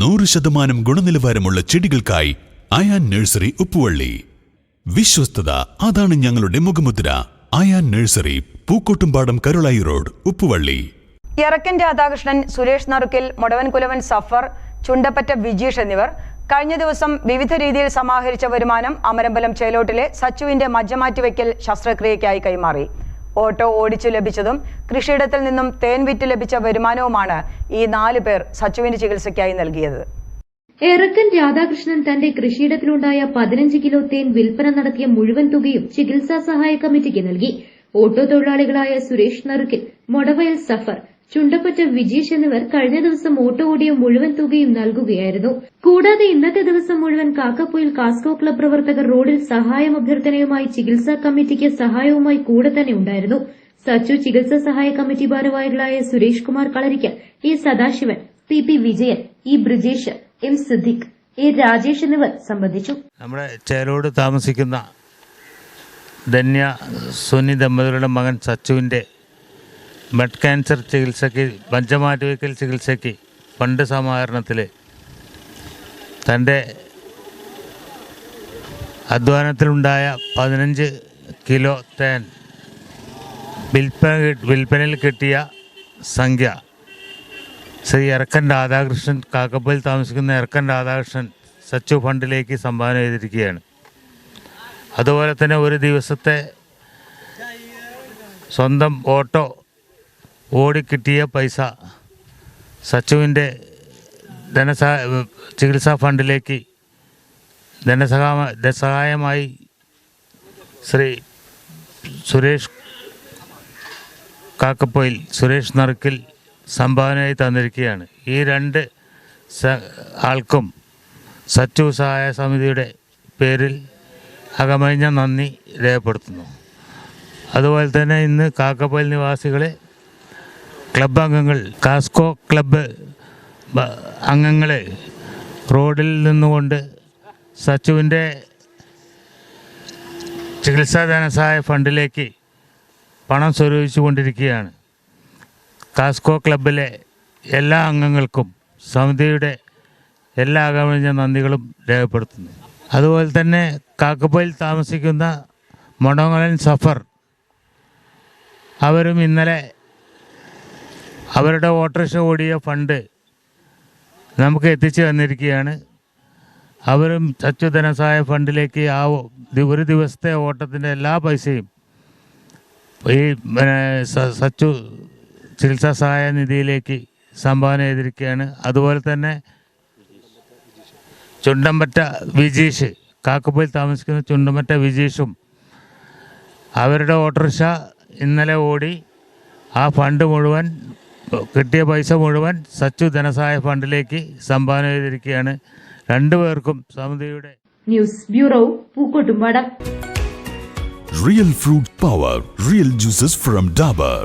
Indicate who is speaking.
Speaker 1: നൂറ് ശതമാനം ഗുണനിലവാരമുള്ള ചെടികൾക്കായി അയാൻ നഴ്സറി ഉപ്പുവള്ളി. വിശ്വസ്തത അതാണ് ഞങ്ങളുടെ മുഖമുദ്ര. Ayaan nursery Pookkottumpadam Karulai road Uppuvalli.
Speaker 2: എറക്കൻ Radhakrishnan Suresh നറുക്കിൽ മുടവൻകുലവൻ Safar Chundappatta Vijeesh എന്നിവർ കഴിഞ്ഞ ദിവസം വിവിധ രീതിയിൽ സമാഹരിച്ച വരുമാനം അമരമ്പലം ചേലോട്ടിലെ സച്ചുവിന്റെ മജ്ജമാറ്റിവെക്കൽ ശസ്ത്രക്രിയയ്ക്കായി കൈമാറി. ഓട്ടോ ഓടിച്ചു ലഭിച്ചതും കൃഷിയിടത്തിൽ നിന്നും തേൻ വിറ്റ് ലഭിച്ച വരുമാനവുമാണ് ഈ നാല് പേർ സച്ചുവിന്റെ ചികിത്സയ്ക്കായി നൽകിയത്.
Speaker 3: എറക്കൻ രാധാകൃഷ്ണൻ തന്റെ കൃഷിയിടത്തിലുണ്ടായ പതിനഞ്ച് കിലോ തേൻ വിൽപ്പന നടത്തിയ മുഴുവൻ തുകയും ചികിത്സാ സഹായ കമ്മിറ്റിക്ക് നൽകി. ഓട്ടോ തൊഴിലാളികളായ സുരേഷ് നറുക്കിൽ മൊടവയൽ സഫർ ചുണ്ടപ്പറ്റ വിജീഷ് എന്നിവർ കഴിഞ്ഞ ദിവസം ഓട്ടോ ഓടിയ മുഴുവൻ തുകയും നൽകുകയായിരുന്നു. കൂടാതെ ഇന്നത്തെ ദിവസം മുഴുവൻ കാക്കപ്പൊയിൽ കാസ്കോ ക്ലബ് പ്രവർത്തകർ റോഡിൽ സഹായം അഭ്യർത്ഥനയുമായി ചികിത്സാ കമ്മിറ്റിക്ക് സഹായവുമായി കൂടെ തന്നെ ഉണ്ടായിരുന്നു. സച്ചു ചികിത്സാ സഹായ കമ്മിറ്റി ഭാരവാഹികളായ Suresh Kumar Kalarikkal A Sadasivan P P Vijayan E Brijesh M Siddique A Rajesh എന്നിവർ സംബന്ധിച്ചു.
Speaker 4: നമ്മുടെ ചേലോട് താമസിക്കുന്ന ധന്യ സുനി ദമ്പതികളുടെ മകൻ സച്ചുവിന്റെ ബ്ലഡ് ക്യാൻസർ ചികിത്സയ്ക്ക് പഞ്ചമാറ്റുവയ്ക്കൽ ചികിത്സയ്ക്ക് ഫണ്ട് സമാഹരണത്തിൽ തന്റെ അധ്വാനത്തിലുണ്ടായ പതിനഞ്ച് കിലോ തേൻ വിൽപ്പന വിൽപ്പനയിൽ കിട്ടിയ സംഖ്യ ശ്രീ എറക്കൻ രാധാകൃഷ്ണൻ കാക്കപ്പയിൽ താമസിക്കുന്ന എറക്കൻ രാധാകൃഷ്ണൻ സച്ചു ഫണ്ടിലേക്ക് സംഭാവന ചെയ്തിരിക്കുകയാണ്. അതുപോലെ തന്നെ ഒരു ദിവസത്തെ സ്വന്തം ഓട്ടോ ഓടിക്കിട്ടിയ പൈസ സച്ചുവിന്റെ ധനസഹ ചികിത്സാ ഫണ്ടിലേക്ക് ധനസഹായ ധനസഹായമായി ശ്രീ സുരേഷ് കാക്കപ്പൊയിൽ സുരേഷ് നറുക്കിൽ സംഭാവനയായി തന്നിരിക്കുകയാണ്. ഈ രണ്ട് ആൾക്കും സച്ചു സഹായ സമിതിയുടെ പേരിൽ അകമഴിഞ്ഞ നന്ദി രേഖപ്പെടുത്തുന്നു. അതുപോലെ തന്നെ ഇന്ന് കാക്കപ്പൊയിൽ നിവാസികളെ ക്ലബ് അംഗങ്ങൾ കാസ്കോ ക്ലബ്ബ് അംഗങ്ങളെ റോഡിൽ നിന്നുകൊണ്ട് സച്ചുവിന്റെ ചികിത്സാ ധനസഹായ ഫണ്ടിലേക്ക് പണം സ്വരൂപിച്ചു കൊണ്ടിരിക്കുകയാണ് കാസ്കോ ക്ലബിലെ എല്ലാ അംഗങ്ങൾക്കും സമിതിയുടെ എല്ലാ അകമഴിഞ്ഞ നന്ദികളും രേഖപ്പെടുത്തുന്നു. അതുപോലെ തന്നെ കാക്കപ്പയിൽ താമസിക്കുന്ന മൊടങ്ങലൻ സഫർ അവരും ഇന്നലെ അവരുടെ ഓട്ടോറിക്ഷ ഓടിയ ഫണ്ട് നമുക്ക് എത്തിച്ചു തന്നിരിക്കുകയാണ്. അവരും സച്ചു ധനസഹായ ഫണ്ടിലേക്ക് ആ ഒരു ദിവസത്തെ ഓട്ടത്തിന്റെ എല്ലാ പൈസയും ഈ സച്ചു ചികിത്സാ സഹായ നിധിയിലേക്ക് സംഭാവന ചെയ്തിരിക്കുകയാണ്. അതുപോലെ തന്നെ ചുണ്ടമ്പറ്റ വിജീഷ് കാക്കപ്പയിൽ താമസിക്കുന്ന ചുണ്ടമ്പറ്റ വിജീഷും അവരുടെ ഓട്ടോറിക്ഷ ഇന്നലെ ഓടി ആ ഫണ്ട് മുഴുവൻ കിട്ടിയ പൈസ മുഴുവൻ സച്ചു ധനസഹായ ഫണ്ടിലേക്ക് സംഭാവന ചെയ്തിരിക്കുകയാണ്. രണ്ടുപേർക്കും സമിതിയുടെ
Speaker 3: news bureau Pookkottumpadam.
Speaker 1: Real fruit power real juices from Dabur